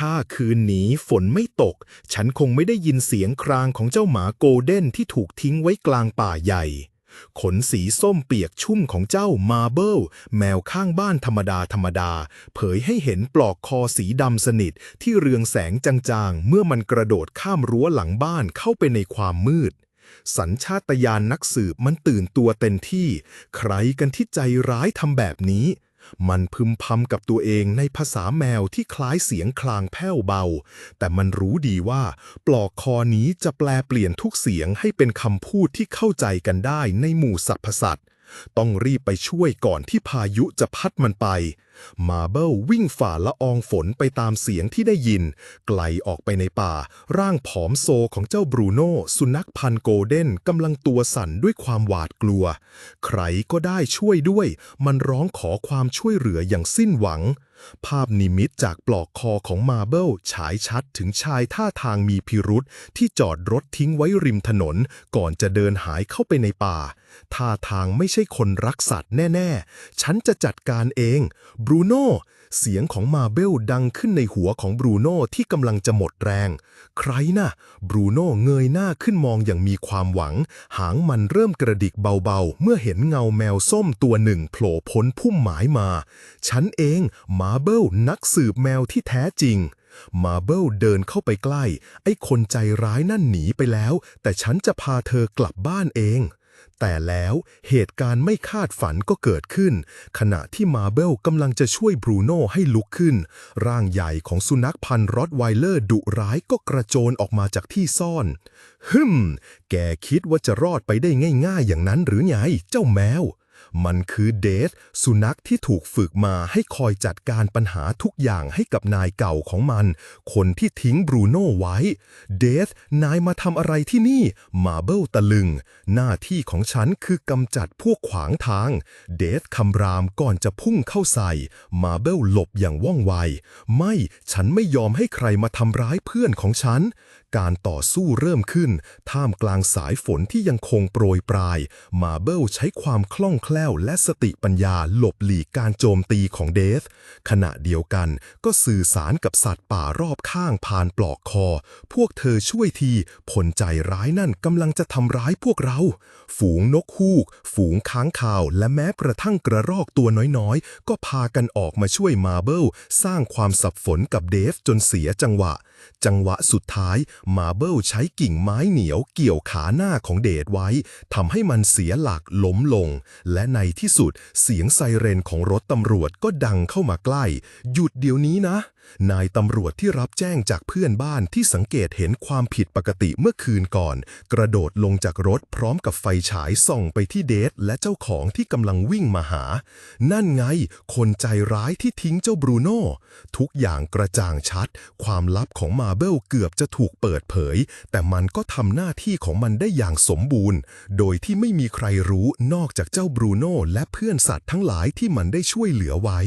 ถ้าคืนนี้ฝนไม่ตก ฉันคงไม่ได้ยินเสียงครางของเจ้าหมาโกลเด้นที่ถูกทิ้งไว้กลางป่าใหญ่ ขนสีส้มเปียกชุ่มของเจ้ามาเบิลแมวข้างบ้านธรรมดาธรรมดา เผยให้เห็นปลอกคอสีดำสนิทที่เรืองแสงจางๆ เมื่อมันกระโดดข้ามรั้วหลังบ้านเข้าไปในความมืดสัญชาตญาณนักสืบมันตื่นตัวเต็มที่ ใครกันที่ใจร้ายทำแบบนี้ มันพึมพำกับตัวเองในภาษาแมวที่คล้ายเสียงคลางแผ่วเบา แต่มันรู้ดีว่าปลอกคอนี้จะแปลเปลี่ยนทุกเสียงให้เป็นคำพูดที่เข้าใจกันได้ในหมู่สรรพสัตว์ ต้องรีบไปช่วยก่อนที่พายุจะพัดมันไป มาเบิลวิ่งฝ่าละอองฝนไปตามเสียงที่ได้ยิน ไกลออกไปในป่า ร่างผอมโซของเจ้าบรูโน่สุนัขพันโกลเด้นกำลังตัวสั่นด้วยความหวาดกลัว ใครก็ได้ช่วยด้วย มันร้องขอความช่วยเหลืออย่างสิ้นหวัง ภาพนิมิตจากปลอกคอของมาเบิลฉายชัดถึงชายท่าทางมีพิรุษที่จอดรถทิ้งไว้ริมถนน ก่อนจะเดินหายเข้าไปในป่า ท่าทางไม่ใช่คนรักสัตว์แน่ ๆ ฉันจะจัดการเอง บรูโน่ เสียงของมาเบลดังขึ้นในหัวของบรูโน่ที่กำลังจะหมดแรง ใครนะ่ะ บรูโน่เงยหน้าขึ้นมองอย่างมีความหวัง หางมันเริ่มกระดิกเบาๆ เมื่อเห็นเงาแมวส้มตัวหนึ่งโผล่พ้นพุ่มหมายมา ฉันเอง มาาเบิลนักสืบแมวที่แท้จริง มาเบิลเดินเข้าไปใกล้ ไอ้คนใจร้ายนั่นหนีไปแล้ว แต่ฉันจะพาเธอกลับบ้านเอง แต่แล้วเหตุการณ์ไม่คาดฝันก็เกิดขึ้น ขณะที่มาเบลกำลังจะช่วยบรูโน่ให้ลุกขึ้น ร่างใหญ่ของสุนัขพันธุ์รอตไวเลอร์ดุร้ายก็กระโจนออกมาจากที่ซ่อนฮึมแกคิดว่าจะรอดไปได้ง่าย ๆ อย่างนั้นหรือไงเจ้าแมว มันคือเดธสุนัขที่ถูกฝึกมาให้คอยจัดการปัญหาทุกอย่างให้กับนายเก่าของมัน คนที่ทิ้งบรูโน่ไว้ เดธนายมาทำอะไรที่นี่ มาเบิลตะลึง หน้าที่ของฉันคือกำจัดพวกขวางทาง เดธคำรามก่อนจะพุ่งเข้าใส่ มาเบิลหลบอย่างว่องไว ไม่ฉันไม่ยอมให้ใครมาทำร้ายเพื่อนของฉัน การต่อสู้เริ่มขึ้น ท่ามกลางสายฝนที่ยังคงโปรยปลาย มาเบิลใช้ความคล่องแคล่วและสติปัญญาหลบหลีกการโจมตีของเดธขณะเดียวกันก็สื่อสารกับสัตว์ป่ารอบข้างผ่านปลอกคอ พวกเธอช่วยทีผลใจร้ายนั่นกำลังจะทำร้ายพวกเรา ฝูงนกฮูก ฝูงค้างคาว และแม้กระทั่งกระรอกตัวน้อยๆ ก็พากันออกมาช่วยมาเบิลสร้างความสับสนกับเดฟจนเสียจังหวะ จังหวะสุดท้ายมาเบิลใช้กิ่งไม้เหนียวเกี่ยวขาหน้าของเดทไว้ทำให้มันเสียหลักล้มลง และในที่สุดเสียงไซเรนของรถตำรวจก็ดังเข้ามาใกล้ หยุดเดี๋ยวนี้นะนายตำรวจที่รับแจ้งจากเพื่อนบ้านที่สังเกตเห็นความผิดปกติเมื่อคืนก่อน กระโดดลงจากรถพร้อมกับไฟฉายส่องไปที่เดทและเจ้าของที่กำลังวิ่งมาหา นั่นไง คนใจร้ายที่ทิ้งเจ้าบรูโน่ทุกอย่างกระจ่างชัด ความลับของมาเบลเกือบจะถูกเปิดเผย แต่มันก็ทำหน้าที่ของมันได้อย่างสมบูรณ์ โดยที่ไม่มีใครรู้นอกจากเจ้าบรูโน่และเพื่อนสัตว์ทั้งหลายที่มันได้ช่วยเหลือไว้